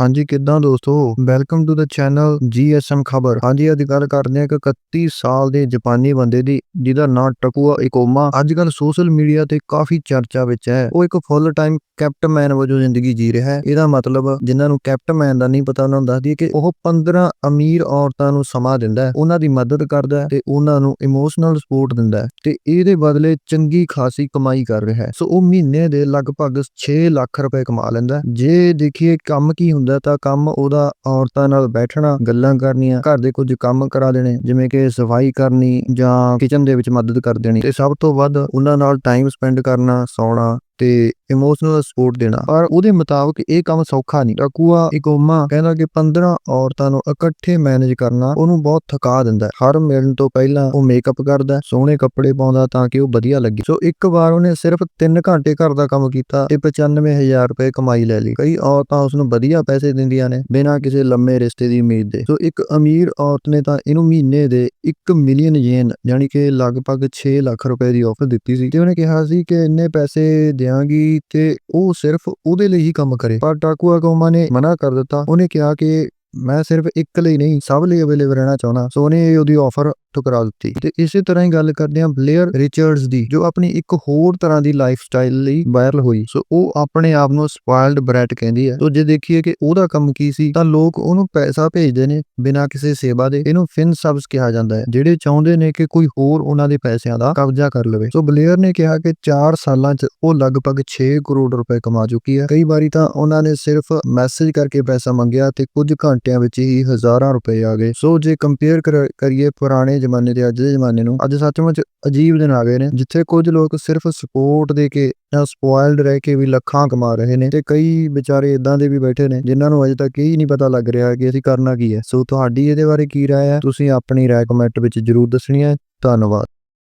ਹਾਂਜੀ, ਕਿੱਦਾਂ ਦੋਸਤੋ? Welcome to the channel GSM ਖਬਰ ਹਾਂਜੀ, ਅੱਜ ਗੱਲ ਕਰਦੇ ਹਾਂ ਇੱਕ 31 ਸਾਲ ਦੇ ਜਾਪਾਨੀ ਬੰਦੇ ਦੀ, ਜਿਹਦਾ ਨਾਂ ਟਕੂਆ ਇਕੋਮਾ ਅੱਜ ਕੱਲ ਸੋਸ਼ਲ ਮੀਡੀਆ ਤੇ ਕਾਫੀ ਚਰਚਾ ਵਿੱਚ ਹੈ। ਉਹ ਇੱਕ ਫੁੱਲ ਟਾਈਮ ਕੈਪਟਨਮੈਨ ਵਜੋਂ ਜ਼ਿੰਦਗੀ ਜੀ ਰਿਹਾ ਹੈ। ਇਹਦਾ ਮਤਲਬ ਜਿਨ੍ਹਾਂ ਨੂੰ ਕੈਪਟਨਮੈਨ ਦਾ ਨਹੀਂ ਪਤਾ ਉਹਨਾਂ ਨੂੰ ਦੱਸ ਦਈਏ ਕਿ ਉਹ 15 ਅਮੀਰ ਔਰਤਾਂ ਨੂੰ ਸਮਾਂ ਦਿੰਦਾ ਹੈ, ਉਹਨਾਂ ਦੀ ਮਦਦ ਕਰਦਾ ਹੈ ਤੇ ਉਹਨਾਂ ਨੂੰ ਇਮੋਸ਼ਨਲ ਸਪੋਰਟ ਦਿੰਦਾ ਹੈ ਤੇ ਇਹਦੇ ਬਦਲੇ ਚੰਗੀ ਖਾਸੀ ਕਮਾਈ ਕਰ ਰਿਹਾ ਹੈ। ਸੋ ਉਹ ਮਹੀਨੇ ਦੇ ਲਗਭਗ 6 ਲੱਖ ਰੁਪਏ ਕਮਾ ਲੈਂਦਾ ਜੇ ਦੇਖੀਏ ਕੰਮ ਕੀ ਹੁੰਦਾ ਤਾਂ ਕੰਮ ਉਹਦਾ ਔਰਤਾਂ ਨਾਲ ਬੈਠਣਾ, ਗੱਲਾਂ ਕਰਨੀਆਂ, ਘਰ ਦੇ ਕੁਝ ਕੰਮ ਕਰਾ ਦੇਣੇ, ਜਿਵੇਂ ਕਿ ਸਫ਼ਾਈ ਕਰਨੀ ਜਾਂ ਕਿਚਨ ਦੇ ਵਿੱਚ ਮਦਦ ਕਰ ਦੇਣੀ। ਤੇ ਸਭ ਤੋਂ ਵੱਧ ਉਹਨਾਂ ਨਾਲ ਟਾਈਮ ਸਪੈਂਡ ਕਰਨਾ, ਸੌਣਾ ਤੇ ਇਮੋਸ਼ਨਲ ਸਪੋਰਟ ਦੇਣਾ। ਪਰ ਉਹਦੇ ਮੁਤਾਬਕ ਇਹ ਕੰਮ ਸੌਖਾ ਨਹੀਂ। ਟਕੂਆ ਇਕੋਮਾ ਕਹਿੰਦਾ ਕਿ 15 ਔਰਤਾਂ ਨੂੰ ਇਕੱਠੇ ਮੈਨੇਜ ਕਰਨਾ ਉਹਨੂੰ ਬਹੁਤ ਥਕਾ ਦਿੰਦਾ ਹਰ ਮਿਲਣ ਤੋਂ ਪਹਿਲਾਂ ਉਹ ਮੇਕਅਪ ਕਰਦਾ ਸੋਹਣੇ ਕੱਪੜੇ ਪਾਉਂਦਾ ਤਾਂ ਕਿ ਉਹ ਵਧੀਆ ਲੱਗੇ। ਸੋ ਇੱਕ ਵਾਰ ਉਹਨੇ ਸਿਰਫ 3 ਘੰਟੇ ਘਰ ਦਾ ਕੰਮ ਕੀਤਾ ਤੇ 95000 ਰੁਪਏ ਕਮਾਈ ਲੈ ਲਈ। ਕਈ ਔਰਤਾਂ ਉਸ ਨੂੰ ਵਧੀਆ ਪੈਸੇ ਦਿੰਦੀਆਂ ਨੇ, ਬਿਨਾਂ ਕਿਸੇ ਲੰਮੇ ਰਿਸ਼ਤੇ ਦੀ ਉਮੀਦ ਦੇ। ਸੋ ਇੱਕ ਅਮੀਰ ਔਰਤ ਨੇ ਤਾਂ ਇਹਨੂੰ ਮਹੀਨੇ ਦੇ 1 ਮਿਲੀਅਨ ਯੇਨ ਯਾਨੀ ਕਿ ਲਗਭਗ 6 ਲੱਖ ਰੁਪਏ ਦੀ ਆਫਰ ਦਿੱਤੀ ਸੀ। ਤੇ ਉਹਨੇ ਕਿਹਾ ਸੀ ਕਿ ਇੰਨੇ ਪੈਸੇ ਦਿਆਂਗੀ ਤੇ ਉਹ ਸਿਰਫ ਉਹਦੇ ਲਈ ਹੀ ਕੰਮ ਕਰੇ। ਪਰ ਟਾਕੂਆ ਕੋਮਾ ਨੇ ਮਨਾ ਕਰ ਦਿੱਤਾ। ਉਹਨੇ ਕਿਹਾ ਕਿ ਮੈਂ ਸਿਰਫ ਇੱਕ ਲਈ ਨਹੀਂ, ਸਭ ਲਈ ਅਵੇਲੇਬਲ ਰਹਿਣਾ ਚਾਹੁੰਦਾ। ਸੋ ਉਹਨੇ ਉਹਦੀ ਆਫਰ ਠੁਕਰਾ ਦਿੱਤੀ। ਤੇ ਇਸੇ ਤਰ੍ਹਾਂ ਹੀ ਗੱਲ ਕਰਦੇ ਹਾਂ ਬਲੇਅਰ ਰਿਚਰਡਸ ਦੀ, ਜੋ ਆਪਣੀ ਇੱਕ ਹੋਰ ਤਰ੍ਹਾਂ ਦੀ ਲਾਈਫ ਸਟਾਈਲ ਲਈ ਵਾਇਰਲ ਹੋਈ। ਸੋ ਉਹ ਆਪਣੇ ਆਪ ਨੂੰ ਸਪਾਇਲਡ ਬ੍ਰੈਟ ਕਹਿੰਦੀ ਹੈ। ਸੋ ਜੇ ਦੇਖੀਏ ਕਿ ਉਹਦਾ ਕੰਮ ਕੀ ਸੀ, ਤਾਂ ਲੋਕ ਉਹਨੂੰ ਪੈਸਾ ਭੇਜਦੇ ਨੇ ਬਿਨਾਂ ਕਿਸੇ ਸੇਵਾ ਦੇ। ਇਹਨੂੰ ਫਿਨ ਸਬਸ ਕਿਹਾ ਜਾਂਦਾ ਹੈ, ਜਿਹੜੇ ਚਾਹੁੰਦੇ ਨੇ ਕਿ ਕੋਈ ਹੋਰ ਉਹਨਾਂ ਦੇ ਪੈਸਿਆਂ ਦਾ ਕਬਜ਼ਾ ਕਰ ਲਵੇ। ਸੋ ਬਲੇਅਰ ਨੇ ਕਿਹਾ ਕਿ 4 ਸਾਲਾਂ 'ਚ ਉਹ ਲਗਭਗ 6 ਕਰੋੜ ਰੁਪਏ ਕਮਾ ਚੁੱਕੀ ਹੈ। ਕਈ ਵਾਰੀ ਤਾਂ ਉਹਨਾਂ ਨੇ ਸਿਰਫ ਮੈਸੇਜ ਕਰਕੇ ਪੈਸਾ ਮੰਗਿਆ ਤੇ ਕੁਝ ਘੰਟਿਆਂ ਵਿੱਚ ਹੀ ਹਜ਼ਾਰਾਂ ਰੁਪਏ ਆ ਗਏ। ਸੋ ਜੇ ਕੰਪੇਅਰ ਕਰੀਏ ਪੁਰਾਣੇ ਜ਼ਮਾਨੇ ਤੇ ਅੱਜ ਦੇ ਜ਼ਮਾਨੇ ਨੂੰ, ਅੱਜ ਸੱਚਮੁੱਚ ਅਜੀਬ ਦਿਨ ਆ ਗਏ ਨੇ, ਜਿੱਥੇ ਕੁਝ ਲੋਕ ਸਿਰਫ ਸਪੋਰਟ ਦੇ ਕੇ ਜਾਂ ਸਪੋਇਲਡ ਰਹਿ ਕੇ ਵੀ ਲੱਖਾਂ ਕਮਾ ਰਹੇ ਨੇ ਤੇ ਕਈ ਵਿਚਾਰੇ ਇਦਾਂ ਦੇ ਵੀ ਬੈਠੇ ਨੇ, ਜਿਨ੍ਹਾਂ ਨੂੰ ਅਜੇ ਤੱਕ ਇਹ ਹੀ ਨਹੀਂ ਪਤਾ ਲੱਗ ਰਿਹਾ ਕਿ ਅਸੀਂ ਕਰਨਾ ਕੀ ਹੈ। ਸੋ ਤੁਹਾਡੀ ਇਹਦੇ ਬਾਰੇ ਕੀ ਰਾਏ ਹੈ? ਤੁਸੀਂ ਆਪਣੀ ਰਾਏ ਕਮੈਂਟ ਵਿੱਚ ਜਰੂਰ ਦੱਸਣੀ ਹੈ। ਧੰਨਵਾਦ।